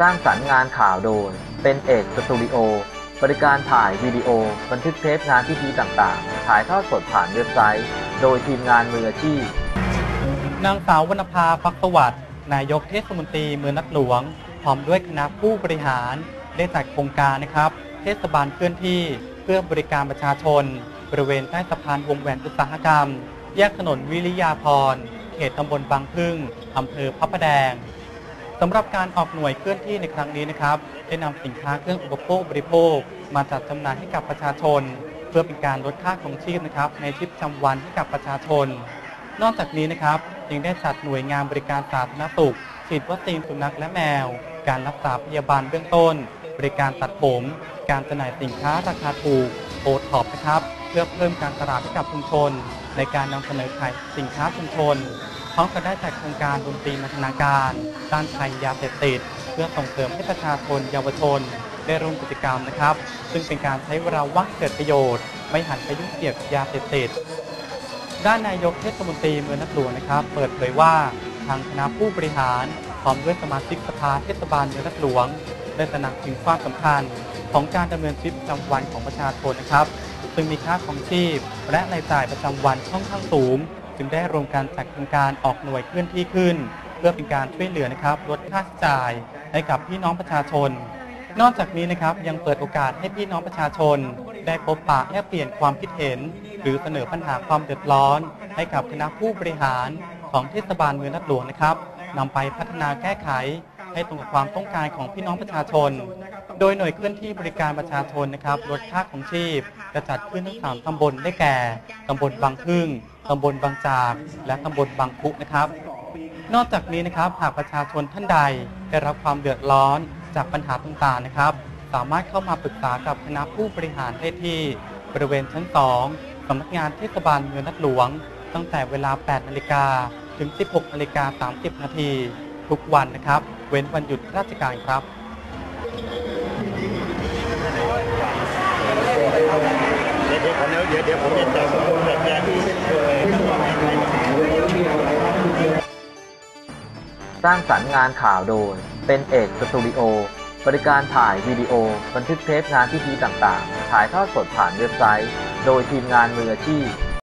สร้างสรรค์งานข่าวโดย เป็นเอกสตูดิโอ บริการถ่ายวิดีโอ บันทึกเทปงานพิธีต่างๆ ถ่ายทอดสดผ่านเว็บไซต์ โดยทีมงานมืออาชีพ นางสาววรรณภาฟักสวัสดิ์นายกเทศมนตรีเมืองนักหลวง พร้อมด้วยคณะผู้บริหารได้จัดโครงการนะครับ เทศบาลเคลื่อนที่เพื่อบริการประชาชน บริเวณใต้สะพานวงแหวนอุตสาหกรรม แยกถนนวิริยาพรเขตตำบลบางพึ่งอำเภอพระประแดง สำหรับการออกหน่วยเคลื่อนที่ในครั้งนี้นะครับได้นำสินค้าเครื่องอุปโภคบริโภค มาจัดจำหน่ายให้กับประชาชน เพื่อเป็นการลดค่าของชีพนะครับในชีวิตประจำวันให้กับประชาชน นอกจากนี้นะครับยังได้จัดหน่วยงานบริการสาธารณสุขฉีดวัคซีนสุนัขและแมว การรักษาพยาบาลเบื้องต้น บริการตัดผม การจำหน่ายสินค้าราคาถูกโอท็อปนะครับ เพื่อเพิ่มการตลาดให้กับชุมชน ในการนำเสนอขายสินค้าชุมชน พร้อมกับได้จัดโครงการดนตรีนันทนาการต้านภัยยาเสพติด เพื่อส่งเสริมให้ประชาชนเยาวชนได้ร่วมกิจกรรมนะครับ ซึ่งเป็นการใช้เวลาว่างเกิดประโยชน์ ไม่หันไปยุ่งเกี่ยวกับยาเสพติด ด้านนายกเทศมนตรีเมืองนักหลวงนะครับ เปิดเผยว่าทางคณะผู้บริหารพร้อมด้วยสมาชิกสภาเทศบาลเมืองนักหลวงได้ตระหนักถึงความสำคัญของการดำเนินชีวิตประจำวันของประชาชนนะครับ ซึ่งมีค่าของชีพ และรายจ่ายประจำวันค่อนข้างสูง จึงได้รวมการจัดโครงการออกหน่วยเคลื่อนที่ขึ้น เพื่อเป็นการช่วยเหลือนะครับลดค่าใช้จ่ายให้กับพี่น้องประชาชน นอกจากนี้นะครับยังเปิดโอกาสให้พี่น้องประชาชน ได้พบปะแลกเปลี่ยนความคิดเห็น หรือเสนอปัญหาความเดือดร้อน ให้กับคณะผู้บริหารของเทศบาลเมืองนัดหลวงนะครับนำไปพัฒนาแก้ไข ให้ตรงกับความต้องการของพี่น้องประชาชน โดยหน่วยเคลื่อนที่บริการประชาชนนะครับลดค่าของชีพจะจัดขึ้นทั้งสามตำบลได้แก่ตำบลบางพึ่งตำบลบางจากและตำบลบางพุนะครับนอกจากนี้นะครับหากประชาชนท่านใดได้รับความเดือดร้อนจากปัญหาต่างๆนะครับ สามารถเข้ามาปรึกษากับคณะผู้บริหารได้ที่บริเวณชั้น 2สำนักงานเทศบาลเมืองนัดหลวง ตั้งแต่เวลา 8 นาฬิกาถึง 16 นาฬิกา 30 นาที ทุกวันนะครับ เว้นวันหยุดราชการครับ เดี๋ยวผมเดี๋ยวเดี๋ยวผมจะแบบแยกสร้างสรรค์งานข่าวโดย เป็นเอกสตูดิโอ บริการถ่ายวิดีโอ บันทึกเทปงานพิธีต่างๆ ถ่ายทอดสดผ่านเว็บไซต์ โดยทีมงานมืออาชีพ